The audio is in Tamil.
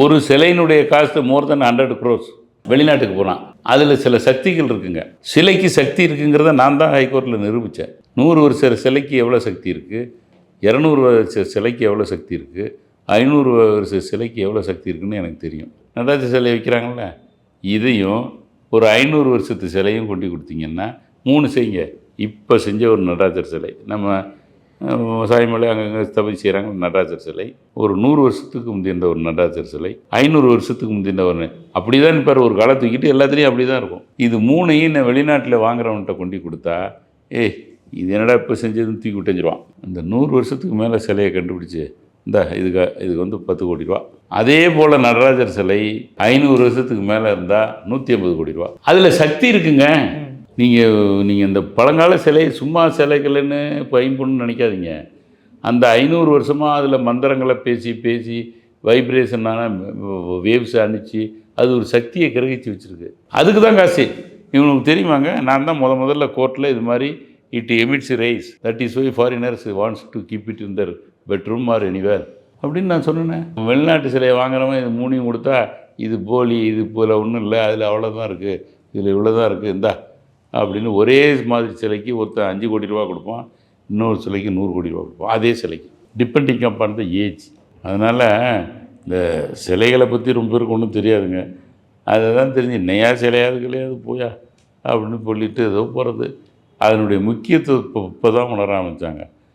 ஒரு சிலையினுடைய cost more than hundred crores வெளிநாட்டுக்கு போனான் அதில் சில சக்திகள் இருக்குங்க. சிலைக்கு சக்தி இருக்குங்கிறத நான் தான் ஹைகோர்ட்டில் நிரூபித்தேன் நூறு வருஷ சிலைக்கு எவ்வளோ சக்தி இருக்குது இரநூறு வருஷ சிலைக்கு எவ்வளோ சக்தி இருக்குது ஐநூறு வருஷ சிலைக்கு எவ்வளோ சக்தி இருக்குன்னு எனக்கு தெரியும். நடராஜ சிலை வைக்கிறாங்கள இதையும் ஒரு ஐநூறு வருஷத்து சிலையும் கொண்டு கொடுத்தீங்கன்னா மூணு செய்யுங்க. இப்போ செஞ்ச ஒரு நடராஜர் சிலை. நம்ம சாய்மலை அங்கங்கே ஸ்தபதி செய்கிறாங்க நடராஜர் சிலை ஒரு நூறு வருஷத்துக்கு முந்தின ஒரு நடராஜர் சிலை ஐநூறு வருஷத்துக்கு முந்தின ஒரு அப்படி தான் இப்போ ஒரு காலை தூக்கிட்டு எல்லாத்துலேயும் அப்படி தான் இருக்கும். இது மூணையும் நான் வெளிநாட்டில் வாங்குறவன்கிட்ட கொண்டு கொடுத்தா ஏய் இது என்னடா இப்போ செஞ்சதுன்னு தூக்கி விட்டுஞ்சிருவான் இந்த நூறு வருஷத்துக்கு மேலே சிலையை கண்டுபிடிச்சி இந்த இதுக்கு இதுக்கு வந்து பத்து கோடி ரூபா. அதே போல் நடராஜர் சிலை ஐநூறு வருஷத்துக்கு மேலே இருந்தால் நூற்றி ஐம்பது கோடி ரூபா. அதில் சக்தி இருக்குங்க. நீங்கள் நீங்கள் இந்த பழங்கால சிலை சும்மா சிலைகள்னு பயன்படுன்னு நினைக்காதீங்க. அந்த ஐநூறு வருஷமாக அதில் மந்திரங்களை பேசி பேசி வைப்ரேஷனான வேவ்ஸ் அனுப்பிச்சு அது ஒரு சக்தியை கிரகிச்சு வச்சுருக்கு. அதுக்கு தான் காசு. இவனுக்கு தெரியுமாங்க? நான் தான் முத முதல்ல கோர்ட்டில் இது மாதிரி it emits rays that is why foreigners wants to keep it in their bedroom or anywhere அப்படின்னு நான் சொன்னேன். வெளிநாட்டு சிலையை வாங்குறவன் இது மூணையும் கொடுத்தா இது போலி இது போல் ஒன்றும் இல்லை அதில் அவ்வளோதான் இருக்குது இதில் இவ்வளோ தான் இருக்குது இந்தா அப்படின்னு ஒரே மாதிரி சிலைக்கு ஒருத்தன் அஞ்சு கோடி ரூபா கொடுப்பான் இன்னொரு சிலைக்கு நூறு கோடி ரூபா கொடுப்பான். அதே சிலைக்கு. டிபெண்டிங் அப்பான் த ஏஜ் அதனால் இந்த சிலைகளை பற்றி ரொம்ப பேருக்கு ஒன்றும் தெரியாதுங்க. அதை தான் தெரிஞ்சு நெய்யா சிலையாது கிடையாது போயா அப்படின்னு சொல்லிட்டு ஏதோ போகிறது அதனுடைய முக்கியத்துவம் இப்போ இப்போ தான் உணர ஆரம்பித்தாங்க